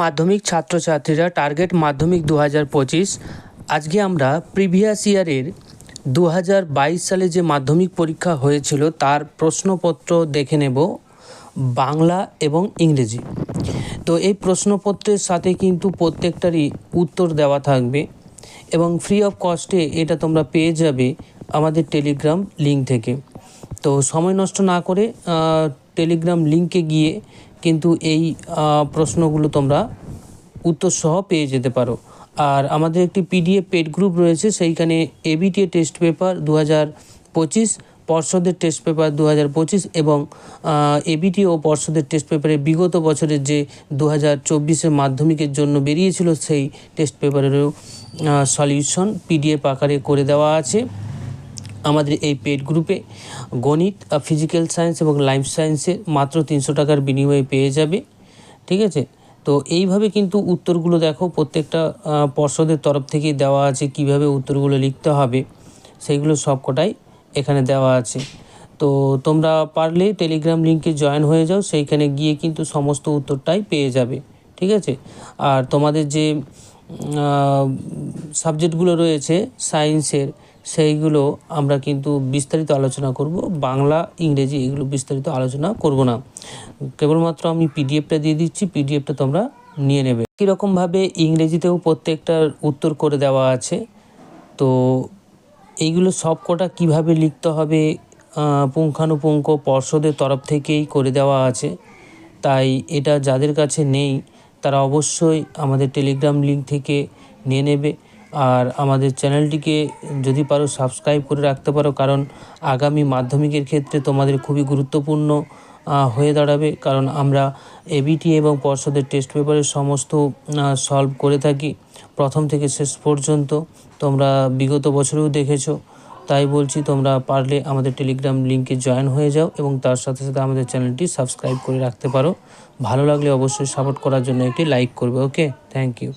মাধ্যমিক ছাত্রছাত্রীরা টার্গেট মাধ্যমিক দু হাজার পঁচিশ। আজকে আমরা প্রিভিয়াস ইয়ারের দু হাজার বাইশ সালে যে মাধ্যমিক পরীক্ষা হয়েছিল তার প্রশ্নপত্র দেখে নেব বাংলা এবং ইংরেজি। তো এই প্রশ্নপত্রের সাথে কিন্তু প্রত্যেকটারই উত্তর দেওয়া থাকবে এবং ফ্রি অফ কস্টে এটা তোমরা পেয়ে যাবে আমাদের টেলিগ্রাম লিঙ্ক থেকে। তো সময় নষ্ট না করে টেলিগ্রাম লিঙ্কে গিয়ে কিন্তু এই প্রশ্নগুলো তোমরা উত্তর সহ পেয়ে যেতে পারো। আর আমাদের একটি পিডিএফ পেড গ্রুপ রয়েছে, সেইখানে এবিটিএ টেস্ট পেপার দু হাজার পঁচিশ, পর্ষদের টেস্ট পেপার দু হাজার পঁচিশ এবং এবিটি ও পর্ষদের টেস্ট পেপারে বিগত বছরের যে দু হাজার চব্বিশের মাধ্যমিকের জন্য বেরিয়েছিল, সেই টেস্ট পেপারেরও সলিউশন পিডিএফ আকারে করে দেওয়া আছে। আমাদের এই পেড গ্রুপে গণিত ফিজিক্যাল সায়েন্স এবং লাইফ সায়েন্সে মাত্র তিনশো টাকার বিনিময়ে পেয়ে যাবে, ঠিক আছে? তো এইভাবে কিন্তু উত্তরগুলো দেখো, প্রত্যেকটা পর্ষদের তরফ থেকেই দেওয়া আছে কীভাবে উত্তরগুলো লিখতে হবে, সেইগুলো সবকটাই এখানে দেওয়া আছে। তো তোমরা পারলে টেলিগ্রাম লিঙ্কে জয়েন হয়ে যাও, সেইখানে গিয়ে কিন্তু সমস্ত উত্তরটাই পেয়ে যাবে, ঠিক আছে? আর তোমাদের যে সাবজেক্টগুলো রয়েছে সায়েন্সের সেইগুলো আমরা কিন্তু বিস্তারিত আলোচনা করব। বাংলা, ইংরেজি এগুলো বিস্তারিত আলোচনা করব না। কেবলমাত্র আমি পিডিএফটা দিয়ে দিচ্ছি, পিডিএফটা তোমরা নিয়ে নেবে। কীরকমভাবে ইংরেজিতেও প্রত্যেকটার উত্তর করে দেওয়া আছে, তো এইগুলো সব কটা কীভাবে লিখতে হবে পুঙ্খানুপুঙ্খ পর্ষদের তরফ থেকেই করে দেওয়া আছে। তাই এটা যাদের কাছে নেই, তারা অবশ্যই আমাদের টেলিগ্রাম লিঙ্ক থেকে নিয়ে নেবে। আর আমাদের চ্যানেলটিকে যদি পারো সাবস্ক্রাইব করে রাখতে পারো, কারণ আগামী মাধ্যমিকের ক্ষেত্রে তোমাদের খুবই গুরুত্বপূর্ণ হয়ে দাঁড়াবে। কারণ আমরা এবিটি এবং পর্ষদের টেস্ট পেপারের সমস্ত সলভ করে থাকি, প্রথম থেকে শেষ পর্যন্ত। তোমরা বিগত বছরেও দেখেছ, তাই বলছি তোমরা পারলে আমাদের টেলিগ্রাম লিঙ্কে জয়েন হয়ে যাও এবং তার সাথে সাথে আমাদের চ্যানেলটি সাবস্ক্রাইব করে রাখতে পারো। ভালো লাগলে অবশ্যই সাপোর্ট করার জন্য একটি লাইক করবে ওকে থ্যাংক ইউ